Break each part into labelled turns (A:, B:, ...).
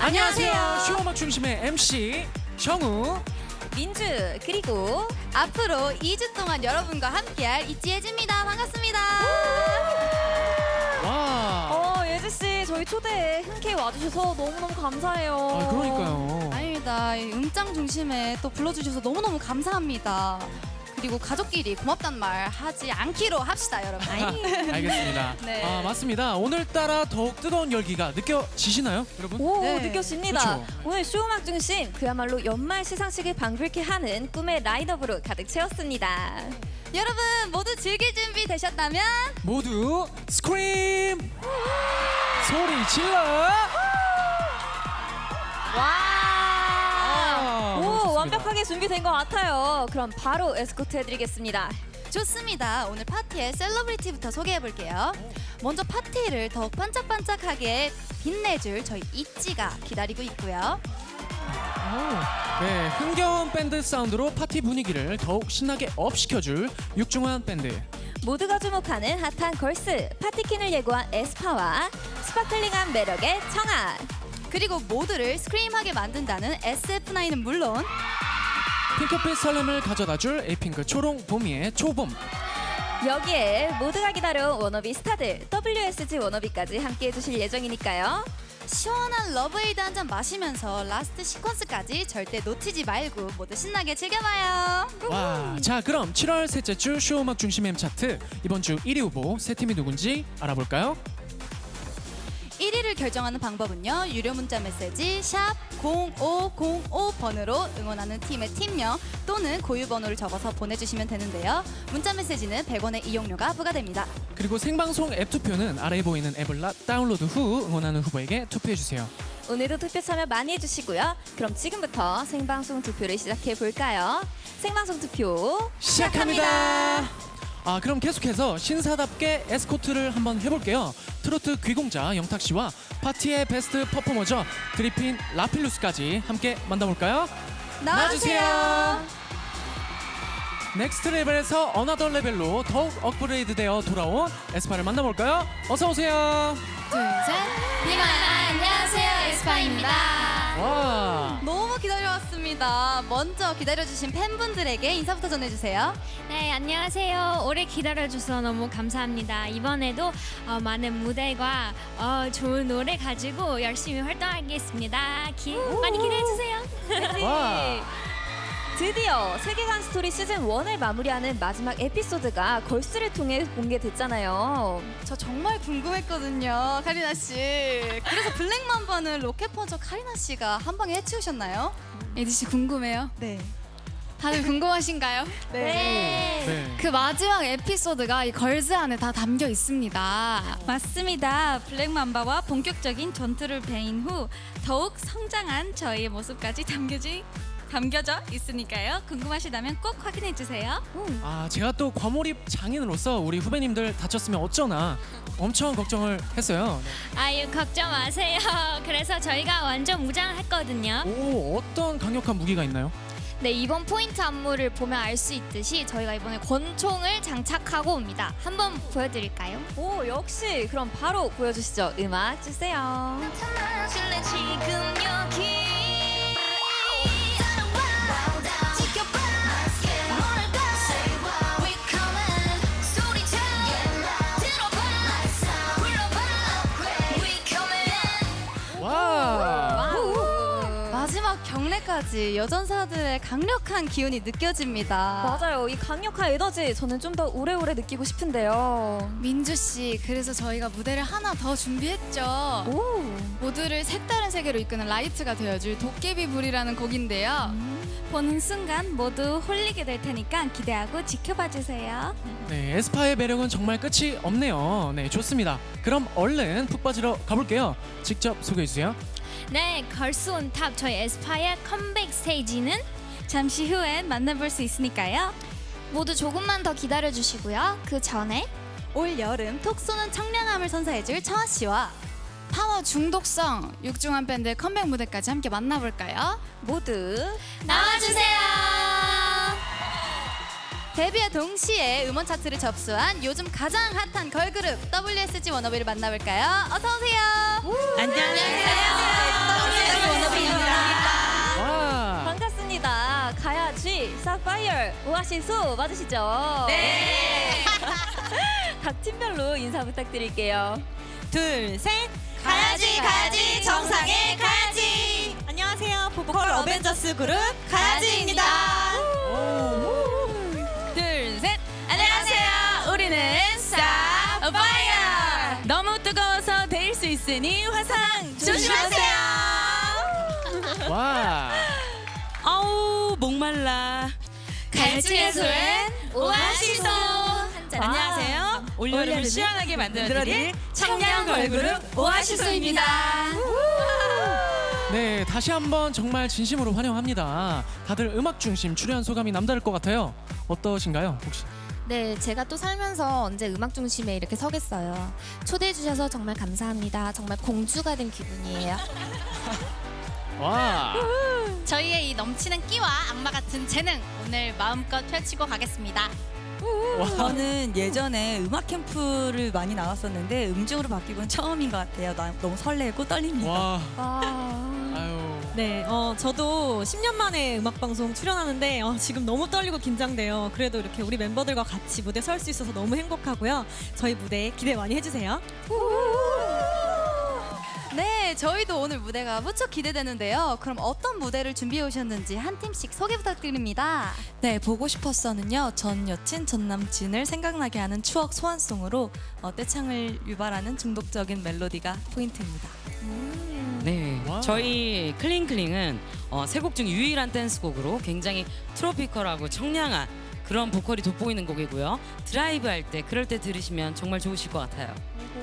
A: 안녕하세요. 쇼음악 중심의 MC 정우.
B: 민주 그리고
C: 앞으로 2주 동안 여러분과 함께할 이지혜지입니다. 반갑습니다.
A: 와.
B: 어 예지 씨 저희 초대에 흔쾌히 와주셔서 너무너무 감사해요.
A: 아, 그러니까요.
C: 아닙니다. 이 음장 중심에 또 불러주셔서 너무너무 감사합니다. 그리고 가족끼리 고맙단 말 하지 않기로 합시다, 여러분.
A: 알겠습니다.
C: 네.
A: 아, 맞습니다. 오늘따라 더욱 뜨거운 열기가 느껴지시나요, 여러분?
B: 오
C: 네.
B: 느껴집니다.
A: 그쵸.
B: 오늘 쇼음악 중심 그야말로 연말 시상식을 방불케 하는 꿈의 라인업으로 가득 채웠습니다.
C: 여러분 모두 즐길 준비 되셨다면
A: 모두 스크림! 소리 질러!
B: 와. 완벽하게 준비된 것 같아요. 그럼 바로 에스코트 해드리겠습니다.
C: 좋습니다. 오늘 파티의 셀러브리티부터 소개해 볼게요. 먼저 파티를 더욱 반짝반짝하게 빛내줄 저희 있지가 기다리고 있고요.
A: 오, 네, 흥겨운 밴드 사운드로 파티 분위기를 더욱 신나게 업시켜줄 육중한 밴드.
B: 모두가 주목하는 핫한 걸스 파티킨을 예고한 에스파와 스파클링한 매력의 청아.
C: 그리고 모두를 스크림하게 만든다는 SF9은 물론
A: 핑크빛 설렘을 가져다줄 에이핑크 초롱 봄이의 초봄.
B: 여기에 모두가 기다려온 워너비 스타들 WSG 워너비까지 함께 해 주실 예정이니까요.
C: 시원한 러브에이드 한 잔 마시면서 라스트 시퀀스까지 절대 놓치지 말고 모두 신나게 즐겨봐요.
A: 와, 자 그럼 7월 셋째 주 쇼음악 중심 M 차트 이번 주 1위 후보 세 팀이 누군지 알아볼까요?
C: 1위를 결정하는 방법은요. 유료 문자 메시지 샵 0505번으로 응원하는 팀의 팀명 또는 고유 번호를 적어서 보내주시면 되는데요. 문자 메시지는 100원의 이용료가 부과됩니다.
A: 그리고 생방송 앱 투표는 아래에 보이는 앱을 라- 다운로드 후 응원하는 후보에게 투표해 주세요.
B: 오늘도 투표 참여 많이 해주시고요. 그럼 지금부터 생방송 투표를 시작해 볼까요? 생방송 투표
A: 시작합니다. 아 그럼 계속해서 신사답게 에스코트를 한번 해볼게요. 트로트 귀공자 영탁 씨와 파티의 베스트 퍼포머죠 드리핀 라필루스까지 함께 만나볼까요? 나와주세요. 넥스트 레벨에서 어나더 레벨로 더욱 업그레이드되어 돌아온 에스파를 만나볼까요? 어서 오세요.
C: 둘, 셋. 니만 안녕하세요. 에스파입니다.
A: 와.
C: 기다려왔습니다. 먼저 기다려주신 팬분들에게 인사부터 전해주세요.
D: 네, 안녕하세요. 오래 기다려줘서 너무 감사합니다. 이번에도 어, 많은 무대과 어, 좋은 노래 가지고 열심히 활동하겠습니다. 기, 많이 기대해주세요.
A: 와.
B: 드디어 세계관 스토리 시즌 1을 마무리하는 마지막 에피소드가 걸스를 통해 공개됐잖아요.
C: 저 정말 궁금했거든요, 카리나 씨. 그래서 블랙맘바는 로켓펀저 카리나 씨가 한 방에 해치우셨나요?
E: 에디 씨 궁금해요?
C: 네.
E: 다들 궁금하신가요?
B: 네.
A: 네.
E: 그 마지막 에피소드가 이 걸즈 안에 다 담겨 있습니다.
F: 맞습니다. 블랙맘바와 본격적인 전투를 배인 후 더욱 성장한 저희의 모습까지 담겨지 담겨져 있으니까요. 궁금하시다면 꼭 확인해 주세요.
A: 아 제가 또 과몰입 장인으로서 우리 후배님들 다쳤으면 어쩌나 엄청 걱정을 했어요.
D: 아유, 걱정 마세요. 그래서 저희가 완전 무장했거든요.
A: 오 어떤 강력한 무기가 있나요?
D: 네, 이번 포인트 안무를 보면 알 수 있듯이 저희가 이번에 권총을 장착하고 옵니다. 한번 보여드릴까요?
B: 오 역시 그럼 바로 보여주시죠. 음악 주세요.
A: 와.
C: 경례까지 여전사들의 강력한 기운이 느껴집니다.
B: 맞아요. 이 강력한 에너지 저는 좀 더 오래오래 느끼고 싶은데요.
E: 민주 씨, 그래서 저희가 무대를 하나 더 준비했죠.
B: 오.
E: 모두를 색다른 세계로 이끄는 라이트가 되어줄 도깨비 불이라는 곡인데요.
F: 보는 순간 모두 홀리게 될 테니까 기대하고 지켜봐 주세요.
A: 네 에스파의 매력은 정말 끝이 없네요. 네 좋습니다. 그럼 얼른 푹 빠지러 가볼게요. 직접 소개해 주세요.
D: 네, 걸스 온탑 저희 에스파의 컴백 스테이지는
F: 잠시 후엔 만나볼 수 있으니까요.
D: 모두 조금만 더 기다려 주시고요. 그 전에
C: 올 여름 톡 쏘는 청량함을 선사해줄 청아 씨와
E: 파워 중독성 육중한 밴드의 컴백 무대까지 함께 만나볼까요?
B: 모두
D: 나와주세요.
C: 데뷔와 동시에 음원 차트를 접수한 요즘 가장 핫한 걸그룹 WSG 워너비를 만나볼까요? 어서 오세요.
F: 안녕하세요.
B: 오아시스 맞으시죠? 네. 각 팀별로 인사 부탁드릴게요.
G: 둘, 셋.
C: 가야지, 가야지, 정상에 가야지.
G: 안녕하세요. 보컬 어벤져스 그룹 가야지입니다.
F: 둘, 셋. 안녕하세요. 우리는 스타 파이어. 너무 뜨거워서 데일 수 있으니 화상 조심하세요.
A: 와.
G: 아우 목말라.
F: 갈증의 소엔 오아시소.
G: 안녕하세요. 올여름을 시원하게 만들어드릴 청량 걸그룹
F: 오아시소입니다.
A: 네, 다시 한번 정말 진심으로 환영합니다. 다들 음악 중심 출연 소감이 남다를 것 같아요. 어떠신가요, 혹시?
H: 네, 제가 또 살면서 언제 음악 중심에 이렇게 서겠어요. 초대해 주셔서 정말 감사합니다. 정말 공주가 된 기분이에요.
A: 와.
C: 저희의 이 넘치는 끼와 악마 같은 재능 오늘 마음껏 펼치고 가겠습니다.
G: 저는 예전에 음악 캠프를 많이 나왔었는데 음중으로 바뀌고는 처음인 것 같아요. 나 너무 설레고 떨립니다.
A: 와.
B: 아,
A: 아유.
I: 네, 어, 저도 10년 만에 음악방송 출연하는데 어, 지금 너무 떨리고 긴장돼요. 그래도 이렇게 우리 멤버들과 같이 무대 설 수 있어서 너무 행복하고요. 저희 무대 기대 많이 해주세요.
C: 네, 저희도 오늘 무대가 무척 기대되는데요. 그럼 어떤 무대를 준비해 오셨는지 한 팀씩 소개 부탁드립니다.
G: 네, 보고 싶었어는요. 전 여친, 전 남친을 생각나게 하는 추억 소환송으로 어, 떼창을 유발하는 중독적인 멜로디가 포인트입니다.
J: 네,
A: 와우.
J: 저희 클링클링은 어, 세곡 중 유일한 댄스곡으로 굉장히 트로피컬하고 청량한 그런 보컬이 돋보이는 곡이고요. 드라이브 할 때 그럴 때 들으시면 정말 좋으실 것 같아요.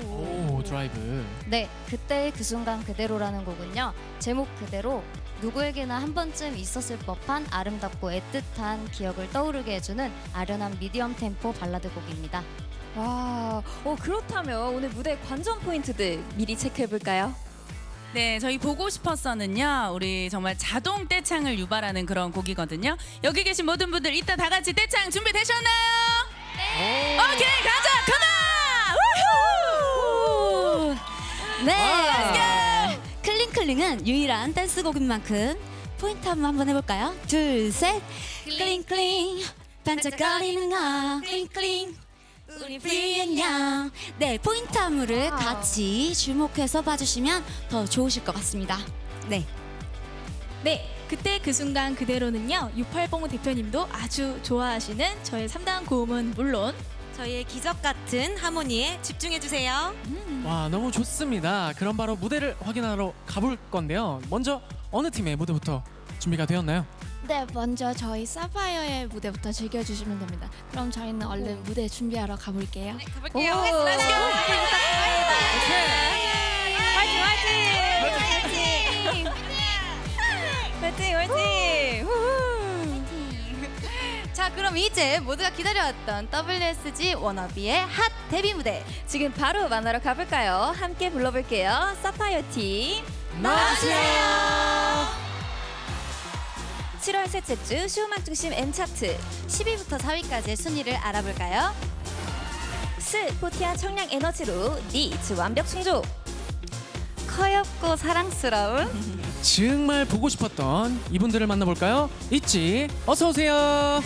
A: 오, 드라이브.
H: 네, 그때 그 순간 그대로라는 곡은요. 제목 그대로 누구에게나 한 번쯤 있었을 법한 아름답고 애틋한 기억을 떠오르게 해주는 아련한 미디엄 템포 발라드 곡입니다.
B: 와, 어, 그렇다면 오늘 무대 관전 포인트들 미리 체크해 볼까요?
F: 네, 저희 보고 싶었어는요. 우리 정말 자동 떼창을 유발하는 그런 곡이거든요. 여기 계신 모든 분들 이따 다 같이 떼창 준비되셨나요? 네. 오케이, 가자. 컴온!
H: 네. 클링클링은 유일한 댄스곡인 만큼 포인트 한번 한번 해볼까요? 둘, 셋. 클링클링. 반짝거리는 거 클링클링. 우리 프리앤양 네 포인트 안무를 같이 주목해서 봐주시면 더 좋으실 것 같습니다. 네.
F: 네, 그때 그 순간 그대로는요. 6805 대표님도 아주 좋아하시는 저의 3단 고음은 물론
G: 저희의 기적 같은 하모니에 집중해 주세요.
A: 와, 너무 좋습니다. 그럼 바로 무대를 확인하러 가볼 건데요. 먼저 어느 팀의 무대부터 준비가 되었나요?
H: 네, 먼저 저희 사파이어의 무대부터 즐겨주시면 됩니다. 그럼 저희는 얼른 무대 준비하러 가볼게요.
C: 가볼게요.
B: 화이팅, 화이팅!
C: 자, 그럼 이제 모두가 기다려왔던 WSG 워너비의 핫 데뷔 무대.
B: 지금 바로 만나러 가볼까요? 함께 불러볼게요. 사파이어 팀.
A: 나와주세요.
B: 7월 셋째 주 쇼음악 중심 M 차트
C: 10위부터 4위까지의 순위를 알아볼까요?
B: 스 포티한 청량 에너지로 니즈 완벽 충족. 커엽고 사랑스러운
A: 정말 보고 싶었던 이분들을 만나볼까요? 있지. 어서 오세요.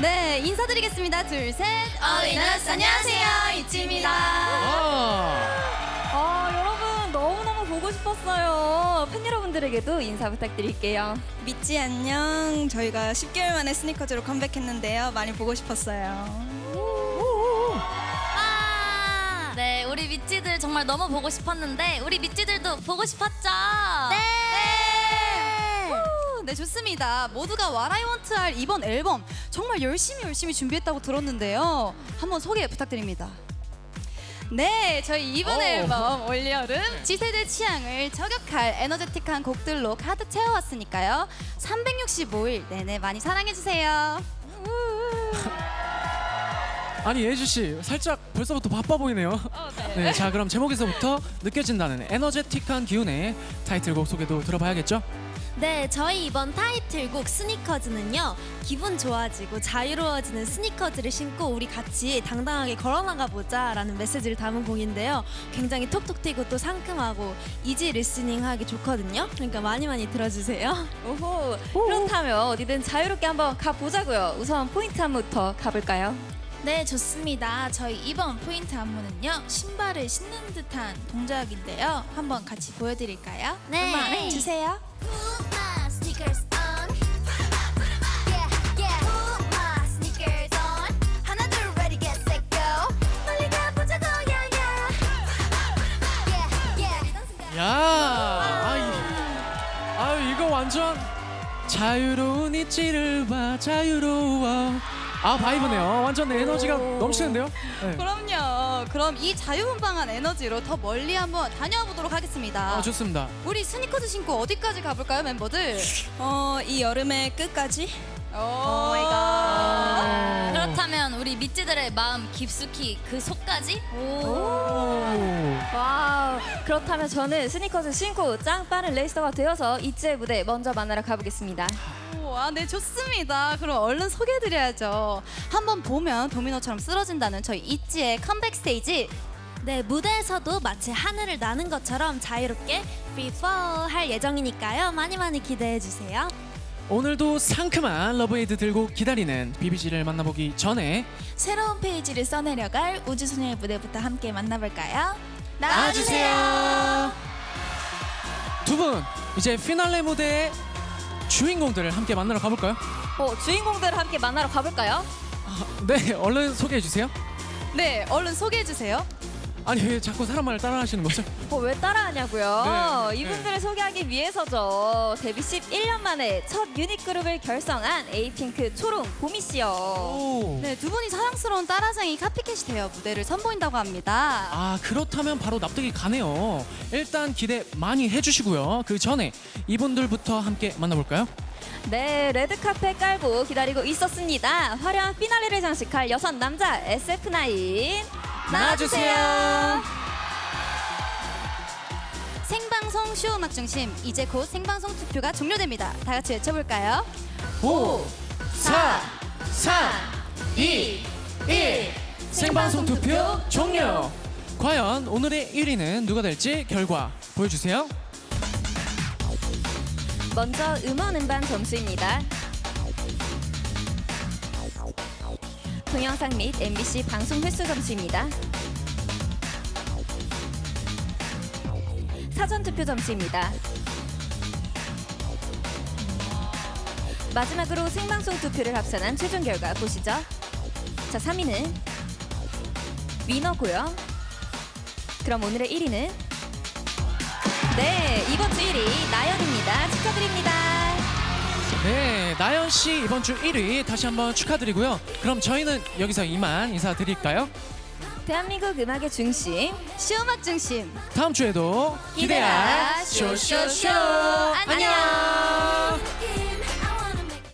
C: 네, 인사드리겠습니다. 둘, 셋. 어린아스 안녕하세요. 이치입니다.
A: 아,
B: 아 여러분 너무너무 보고 싶었어요. 팬 여러분들에게도 인사 부탁드릴게요.
G: 미찌 안녕. 저희가 10개월 만에 스니커즈로 컴백했는데요. 많이 보고 싶었어요.
H: 우리 미찌들 정말 너무 보고 싶었는데 우리 미찌들도 보고 싶었죠? 네.
C: 후, 네, 좋습니다. 모두가 와라이 원트 할 이번 앨범 정말 열심히 열심히 준비했다고 들었는데요. 한번 소개 부탁드립니다. 네, 저희 이번
A: 오.
C: 앨범 올여름 지세대 취향을 저격할 에너제틱한 곡들로 가득 채워왔으니까요. 365일 내내 많이 사랑해주세요.
A: 아니 예주 씨 살짝 벌써부터 바빠 보이네요. 네, 자 그럼 제목에서부터 느껴진다는 에너제틱한 기운의 타이틀곡 소개도 들어봐야겠죠?
K: 네, 저희 이번 타이틀곡 스니커즈는요. 기분 좋아지고 자유로워지는 스니커즈를 신고 우리 같이 당당하게 걸어나가 보자라는 메시지를 담은 곡인데요. 굉장히 톡톡 튀고 또 상큼하고 이지 리스닝 하기 좋거든요. 그러니까 많이 많이 들어주세요.
B: 오호. 그렇다면 어디든 자유롭게 한번 가보자고요. 우선 포인트 안무부터 가볼까요?
C: 네, 좋습니다. 저희 이번 포인트 안무는요. 신발을 신는 듯한 동작인데요. 한번 같이 보여드릴까요?
K: 네.
C: 음악 주세요.
A: 야, 아, 아유 이거 완전 자유로운 이치를 봐 자유로워. 아 바이브네요. 완전 에너지가 넘치는데요. 네.
C: 그럼요. 그럼 이 자유분방한 에너지로 더 멀리 한번 다녀보도록 하겠습니다.
A: 아 좋습니다.
C: 우리 스니커즈 신고 어디까지 가볼까요, 멤버들?
G: 어, 이 여름의 끝까지
C: 오
B: 마이 갓.
H: 우리 미찌들의 마음 깊숙이 그 속까지
A: 오.
B: 와우. 그렇다면 저는 스니커즈 신고 짱 빠른 레이서가 되어서 이츠의 무대 먼저 만나러 가보겠습니다.
C: 아, 네, 좋습니다. 그럼 얼른 소개해드려야죠. 한번 보면 도미노처럼 쓰러진다는 저희 이지의 컴백 스테이지.
K: 네, 무대에서도 마치 하늘을 나는 것처럼 자유롭게 free fall 할 예정이니까요. 많이 많이 기대해 주세요.
A: 오늘도 상큼한 러브에이드 들고 기다리는 비비지를 만나보기 전에
C: 새로운 페이지를 써내려갈 우주소녀의 무대부터 함께 만나볼까요?
A: 나와주세요. 두 분 이제 피날레 무대의 주인공들을 함께 만나러 가볼까요?
B: 어, 주인공들을 함께 만나러 가볼까요?
A: 네, 얼른 소개해 주세요.
C: 네, 얼른 소개해 주세요.
A: 아니 왜 자꾸 사람 말을 따라하시는 거죠?
B: 어, 왜 따라하냐고요?
A: 네, 네.
B: 이분들을 소개하기 위해서죠. 데뷔 11년 만에 첫 유닛 그룹을 결성한 에이핑크 초롱 보미 씨요.
A: 오.
C: 네, 두 분이 사랑스러운 따라쟁이 카피캣이 되어 무대를 선보인다고 합니다.
A: 아 그렇다면 바로 납득이 가네요. 일단 기대 많이 해주시고요. 그 전에 이분들부터 함께 만나볼까요?
B: 네, 레드카펫 깔고 기다리고 있었습니다. 화려한 피날레를 장식할 여섯 남자 SF9 나와주세요.
C: 생방송 쇼 음악 중심 이제 곧 생방송 투표가 종료됩니다. 다 같이 외쳐볼까요?
A: 5, 4, 3, 2, 1 생방송 투표 종료! 과연 오늘의 1위는 누가 될지 결과 보여주세요.
B: 먼저 음원 음반 점수입니다. 동영상 및 MBC 방송 횟수 점수입니다. 사전 투표 점수입니다. 마지막으로 생방송 투표를 합산한 최종 결과 보시죠. 자, 3위는 위너고요. 그럼 오늘의 1위는 네, 이번 주 1위 나연입니다. 축하드립니다.
A: 네, 나연 씨 이번 주 1위 다시 한번 축하드리고요. 그럼 저희는 여기서 이만 인사드릴까요?
B: 대한민국 음악의 중심
C: 쇼 음악 중심
A: 다음 주에도 기대야
B: 기대야
A: 쇼쇼쇼. 안녕.